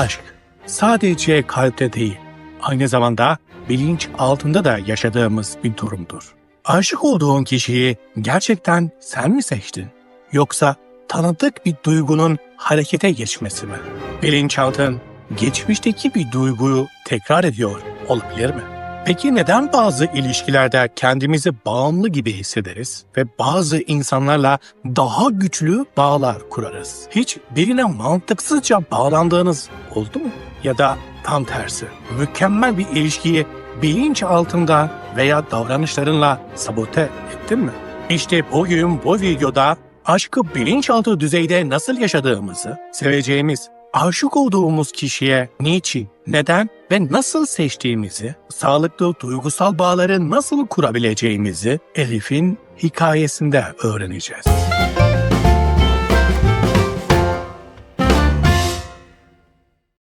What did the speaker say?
Aşk sadece kalpte değil, aynı zamanda bilinç altında da yaşadığımız bir durumdur. Aşık olduğun kişiyi gerçekten sen mi seçtin? Yoksa tanıdık bir duygunun harekete geçmesi mi? Bilinçaltın geçmişteki bir duyguyu tekrar ediyor olabilir mi? Peki neden bazı ilişkilerde kendimizi bağımlı gibi hissederiz ve bazı insanlarla daha güçlü bağlar kurarız? Hiç birine mantıksızca bağlandığınız oldu mu? Ya da tam tersi, mükemmel bir ilişkiyi bilinç altında veya davranışlarınla sabote ettin mi? İşte bugün bu videoda aşkı bilinçaltı düzeyde nasıl yaşadığımızı, seveceğimiz, aşık olduğumuz kişiye niçin, neden ve nasıl seçtiğimizi, sağlıklı duygusal bağları nasıl kurabileceğimizi Elif'in hikayesinde öğreneceğiz.